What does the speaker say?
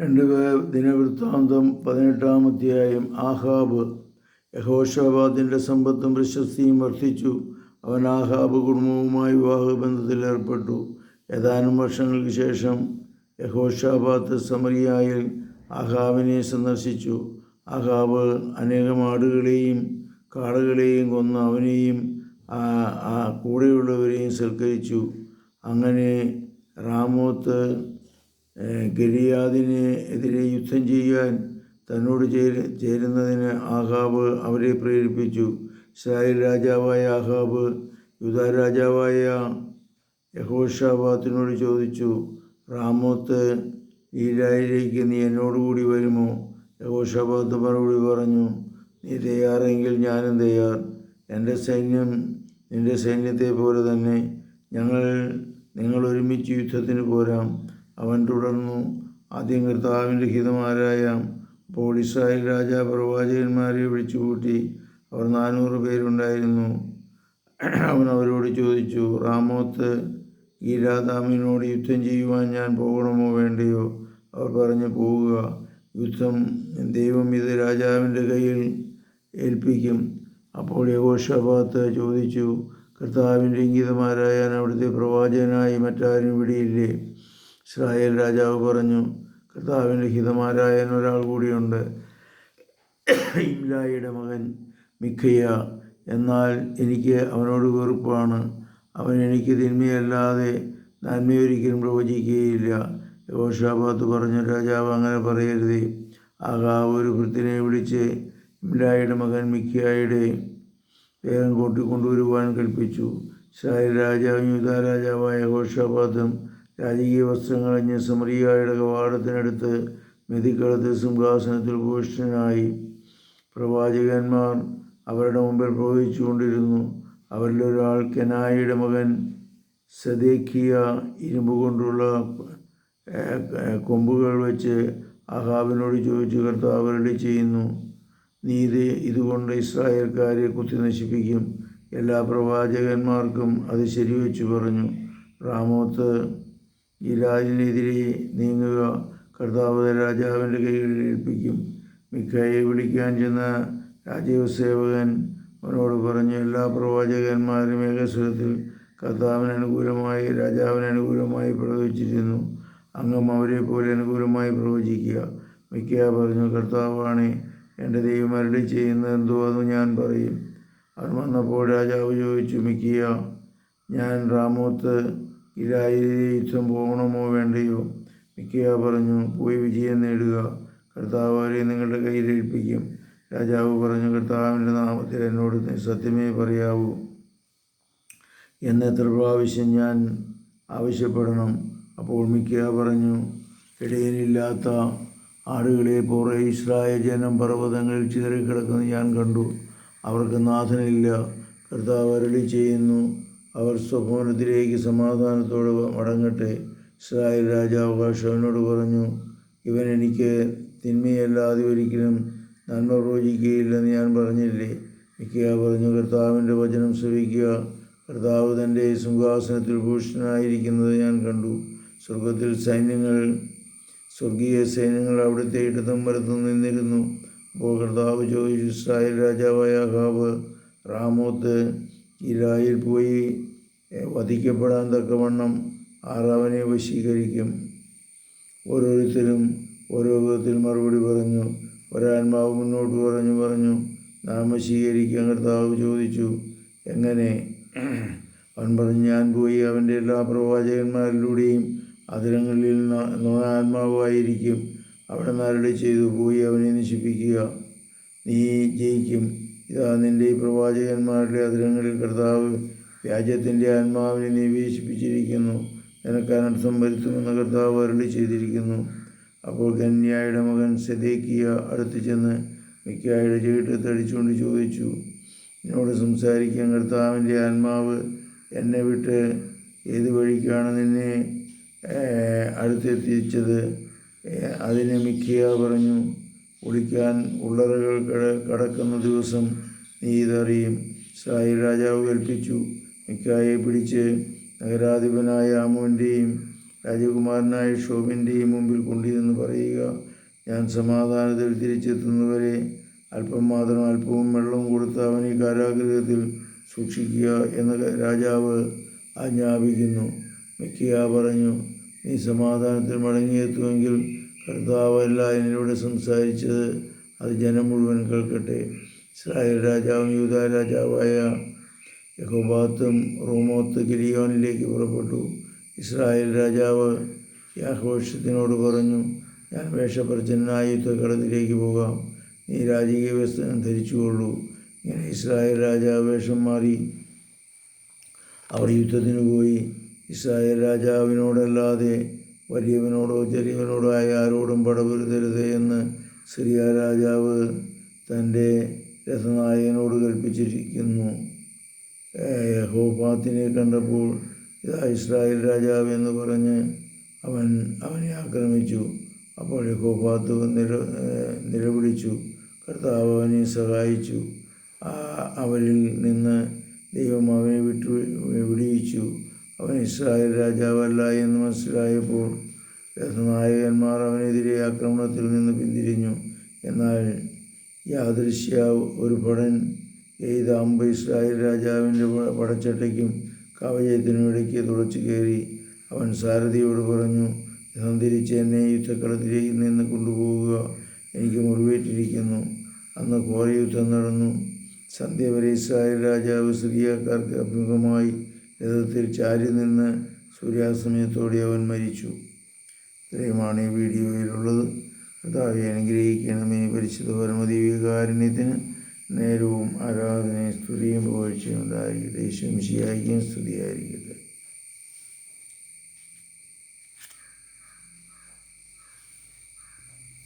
രണ്ട് ദിനവൃത്താന്തം പതിനെട്ടാം അധ്യായം ആഹാബ്. യഹോഷാബാദിന്റെ സമ്പത്തും പ്രശസ്തിയും വർദ്ധിച്ചു. അവൻ ആഹാബ് കുടുംബവുമായി വിവാഹബന്ധത്തിൽ ഏർപ്പെട്ടു. ഏതാനും വർഷങ്ങൾക്ക് ശേഷം യഹോഷാബാദ് സമറിയായിൽ ആഹാബിനെ സന്ദർശിച്ചു. ആഹാബ് അനേകം ആടുകളെയും കാടുകളെയും കൊന്ന് അവനെയും കൂടെയുള്ളവരെയും സൽക്കരിച്ചു. അങ്ങനെ റാമോത്ത് ഗലിയാദിന് എതിരെ യുദ്ധം ചെയ്യാൻ തന്നോട് ചേര് ചേരുന്നതിന് ആഹാബ് അവരെ പ്രേരിപ്പിച്ചു. ഇസ്രായേൽ രാജാവായ ആഹാബ് യുദ്ധ രാജാവായ യഹോഷാബാത്തിനോട് ചോദിച്ചു റാമോത്ത് ഈരായിലേക്ക് നീ എന്നോടുകൂടി വരുമോ? യഹോഷാബാത്ത് മറുപടി പറഞ്ഞു നീ തയ്യാറെങ്കിൽ ഞാനും തയ്യാർ. എന്റെ സൈന്യം നിന്റെ സൈന്യത്തെ പോലെ തന്നെ ഞങ്ങൾ നിങ്ങൾ ഒരുമിച്ച് യുദ്ധത്തിന് പോരാം. അവൻ തുടർന്നു. ആദ്യം കർത്താവിന്റെ ഹിതമാരായ അപ്പോൾ ഇസ്രായേൽ രാജാ പ്രവാചകന്മാരെ വിളിച്ചുകൂട്ടി അവർ നാനൂറ് പേരുണ്ടായിരുന്നു. അവൻ അവരോട് ചോദിച്ചു റാമോത്ത് രാധാമിനോട് യുദ്ധം ചെയ്യുവാൻ ഞാൻ പോകണമോ വേണ്ടയോ? അവർ പറഞ്ഞു പോവുക. യുദ്ധം ദൈവം ഇത് രാജാവിന്റെ കയ്യിൽ ഏൽപ്പിക്കും. അപ്പോൾ യഹോഷാബാത്ത് ചോദിച്ചു കർത്താവിന്റെ ഇംഗിതമാരായാൻ അവിടുത്തെ പ്രവാചകനായി മറ്റാരും ഇവിടെയില്ലേ? ഇസ്രായേൽ രാജാവ് പറഞ്ഞു കർത്താവിന്റെ ഹിതമാരായൻ ഒരാൾ കൂടിയുണ്ട്. ഇംലായിയുടെ മകൻ മിഖയ്യ. എന്നാൽ എനിക്ക് അവനോട് വെറുപ്പാണ്. അവൻ എനിക്ക് തിന്മയല്ലാതെ നന്മയൊരിക്കലും പ്രവചിക്കുകയില്ല. യോഷാബാത്ത് പറഞ്ഞു രാജാവ് അങ്ങനെ പറയരുത്. ആകാവ് ഒരു ഭൃത്തിനെ വിളിച്ച് ഇംലായിയുടെ മകൻ മിഖ്യായുടെ വേഗം കൂട്ടിക്കൊണ്ടുവരുവാൻ കൽപ്പിച്ചു. ഇസ്രായേൽ രാജാവും യുദ്ധ രാജാവായ ഘോഷാബാദും രാജകീയ വസ്ത്രങ്ങൾ അഞ്ഞ് സമറിയായുടെ കവാടത്തിനടുത്ത് മെതിക്കളത്ത് സിംഹാസനത്തിൽ ഭൂഷണനായി പ്രവാചകന്മാർ അവരുടെ മുമ്പിൽ പ്രവഹിച്ചുകൊണ്ടിരുന്നു. അവരിലൊരാൾ കെനായിയുടെ മകൻ സദേക്കിയ ഇരുമ്പ് കൊണ്ടുള്ള കൊമ്പുകൾ വെച്ച് അഹാബിനോട് ചോദിച്ചു കർത്താവരുടെ ചെയ്യുന്നു. നീ ഇത് ഇതുകൊണ്ട് ഇസ്രായേൽക്കാരെ കുത്തി നശിപ്പിക്കും. എല്ലാ പ്രവാചകന്മാർക്കും അത് ശരിവെച്ചു പറഞ്ഞു. റാമോത്ത് ഈ രാജനെതിരെ നീങ്ങുക കർത്താവ് രാജാവിന്റെ കൈകളിൽ ഏൽപ്പിക്കും. മിക്കായെ വിളിക്കാൻ ചെന്ന രാജീവ് സേവകൻ അവനോട് പറഞ്ഞു എല്ലാ പ്രവാചകന്മാരും ഏകസ്വരത്തിൽ കർത്താവിന് അനുകൂലമായി രാജാവിന് അനുകൂലമായി പ്രവചിച്ചിരുന്നു. അങ്ങം അവരെ പോലെ അനുകൂലമായി പ്രവചിക്കുക. മിക്ക പറഞ്ഞു കർത്താവാണ് എന്റെ ദൈവം അരളി ചെയ്യുന്നത് എന്തോ അത് ഞാൻ പറയും. അവൻ വന്നപ്പോൾ രാജാവ് ചോദിച്ചു മിക്കിയ ഞാൻ റാമോത്ത് യുദ്ധം പോകണമോ വേണ്ടയോ? മിക്കിയ പറഞ്ഞു പോയി വിജയം നേടുക. കർത്താവ് അവരെ നിങ്ങളുടെ കയ്യിൽ ഏൽപ്പിക്കും. രാജാവ് പറഞ്ഞു കർത്താവിന്റെ നാമത്തിൽ എന്നോട് സത്യമേ പറയാവൂ. എന്ന് എത്ര പ്രാവശ്യം ഞാൻ ആവശ്യപ്പെടണം? അപ്പോൾ മിക്ക പറഞ്ഞു ഇടയനില്ലാത്ത ആടുകളെ പോറെ ഇസ്രായേൽ ജനം പർവതങ്ങളിൽ ചിതറിക്കിടക്കുന്നത് ഞാൻ കണ്ടു. അവർക്ക് നാഥനില്ല. കർത്താവ് അരളി ചെയ്യുന്നു അവർ സ്വഭവനത്തിലേക്ക് സമാധാനത്തോടെ മടങ്ങട്ടെ. ഇസ്രായേൽ രാജാവകാശം അവനോട് പറഞ്ഞു ഇവൻ എനിക്ക് തിന്മയല്ലാതെ ഒരിക്കലും നന്മ പ്രവചിക്കുകയില്ലെന്ന് ഞാൻ പറഞ്ഞില്ലേ? മിക്കയാ പറഞ്ഞു കർത്താവിന്റെ വചനം ശ്രവിക്കുക. കർത്താവ് തന്റെ സിംഹാസനത്തിൽ ഭൂഷണനായിരിക്കുന്നത് ഞാൻ കണ്ടു. സ്വർഗത്തിൽ സൈന്യങ്ങൾ സ്വർഗീയ സൈന്യങ്ങൾ അവിടുത്തെ ഇടതം വരത്തു നിന്നിരുന്നു. അപ്പോൾ കർത്താവ് ചോദിച്ചു ഇസ്രായേൽ രാജാവായ അഹാബ് റാമോത്ത് ഇലായിൽ പോയി വധിക്കപ്പെടാൻ തക്കവണ്ണം ആറാവനെ വശീകരിക്കും. ഓരോരുത്തരും ഓരോ വിധത്തിൽ മറുപടി പറഞ്ഞു ഒരാത്മാവ് മുന്നോട്ട് പറഞ്ഞു പറഞ്ഞു നാം വശീകരിക്കാൻ കർത്താവ് ചോദിച്ചു. എങ്ങനെ? അവൻ പറഞ്ഞു ഞാൻ പോയി അവന്റെ എല്ലാ പ്രവാചകന്മാരിലൂടെയും അതിരങ്ങളിൽ ആത്മാവായിരിക്കും അവിടെ നാരുടെ ചെയ്തു? പോയി അവനെ നശിപ്പിക്കുക. നീ ജയിക്കും. ഇതാ നിന്റെ ഈ പ്രവാചകന്മാരുടെ അതിരങ്ങളിൽ കർത്താവ് വ്യാജത്തിന്റെ ആത്മാവിനെ നിവേശിപ്പിച്ചിരിക്കുന്നു. നിനക്ക് വരുത്തുമെന്ന് കർത്താവ് അരുളി ചെയ്തിരിക്കുന്നു. അപ്പോൾ കന്യായുടെ മകൻ സെദേക്കിയ അടുത്ത് ചെന്ന് മിക്കായുടെ ചീട്ടത്ത് തടിച്ചുകൊണ്ട് ചോദിച്ചു എന്നോട് സംസാരിക്കാൻ കർത്താവിന്റെ ആത്മാവ് എന്നെ വിട്ട് ഏത് വഴിക്കാണ് നിന്നെ അടുത്തെത്തിച്ചത്? അതിന് മിക്കിയ പറഞ്ഞു ഒളിക്കാൻ ഉള്ളറകൾ കട കടക്കുന്ന ദിവസം നീ ഇതറിയും. സായി രാജാവ് കൽപ്പിച്ചു. മിക്കായെ പിടിച്ച് നഗരാധിപനായ ആമുവിന്റെയും രാജകുമാരനായ ഷോബിന്റെയും മുമ്പിൽ കൊണ്ടിരുന്നു പറയുക ഞാൻ സമാധാനത്തിൽ തിരിച്ചെത്തുന്നവരെ അല്പം മാത്രം അല്പവും വെള്ളവും കൊടുത്ത് അവനെ കാരാഗ്രഹത്തിൽ സൂക്ഷിക്കുക എന്ന് രാജാവ് ആജ്ഞാപിക്കുന്നു. മിക്കിയ പറഞ്ഞു നീ സമാധാനത്തിൽ മടങ്ങിയെത്തുമെങ്കിൽ കർത്താവല്ല എന്നോട് സംസാരിച്ചത് അത് ജനം മുഴുവൻ കേൾക്കട്ടെ. ഇസ്രായേൽ രാജാവും യൂത രാജാവായ യഹോബാത്തും റോമോത്ത് ഗിലിയോനിലേക്ക് പുറപ്പെട്ടു. ഇസ്രായേൽ രാജാവ് യാഘോഷത്തിനോട് പറഞ്ഞു ഞാൻ വേഷപ്രച്ഛനായ യുദ്ധക്കടത്തിലേക്ക് പോകാം. നീ രാജകീയ വസ്ത്രം ധരിച്ചുകൊള്ളൂ. ഇങ്ങനെ ഇസ്രായേൽ രാജാവ് വേഷം മാറി. അവർ യുദ്ധത്തിന് പോയി. ഇസ്രായേൽ രാജാവിനോടല്ലാതെ വലിയവനോടോ ചെറിയവനോടോ ആയ ആരോടും പടപൊരുതരുത് എന്ന് സിറിയ രാജാവ് തന്റെ രഥനായകനോട് കൽപ്പിച്ചിരിക്കുന്നു. യഹോപാത്തിനെ കണ്ടപ്പോൾ ഇതാ ഇസ്രായേൽ രാജാവ് എന്ന് പറഞ്ഞ് അവൻ അവനെ ആക്രമിച്ചു. അപ്പോൾ യഹോപാത്ത് നില നിലവിളിച്ചു. കർത്താവ് അവനെ സഹായിച്ചു. അവരിൽ നിന്ന് ദൈവം അവനെ വിട്ടു അവൻ ഇസ്രായേൽ രാജാവല്ല എന്ന് മനസ്സിലായപ്പോൾ രഥനായകന്മാർ അവനെതിരെ ആക്രമണത്തിൽ നിന്ന് പിന്തിരിഞ്ഞു. എന്നാൽ യാദൃശ്യ ഒരു ഭടൻ എയ്ത അമ്പ് ഇസ്രായേൽ രാജാവിന്റെ പടച്ചട്ടയ്ക്കും കവചത്തിനും ഇടയ്ക്ക് തുളച്ചു കയറി അവൻ സാരഥിയോട് പറഞ്ഞു രഥം തിരിച്ച് എന്നെ യുദ്ധക്കളത്തിലേക്ക് നിന്ന് കൊണ്ടുപോവുക. എനിക്ക് മുറിവേറ്റിരിക്കുന്നു. അന്ന് ഘോര യുദ്ധം നടന്നു. സന്ധ്യ വരെ ഇസ്രായേൽ രാജാവ് സിറിയക്കാർക്ക് അഭിമുഖമായി രഥത്തിൽ ചാരി നിന്ന് സൂര്യാസ്തമയത്തോടെ അവൻ മരിച്ചു. ഇത്രയുമാണ് ഈ വീഡിയോയിലുള്ളത്. കർത്താവെ അനുഗ്രഹിക്കണമേ. പരിശുദ്ധ പരമദീവികാരുണ്യത്തിന് നേരവും ആരാധനയും സ്തുതിയും പുകഴ്ചയും ഉണ്ടായിരിക്കട്ടെ. ശംശിയായിരിക്കും സ്തുതിയായിരിക്കട്ടെ.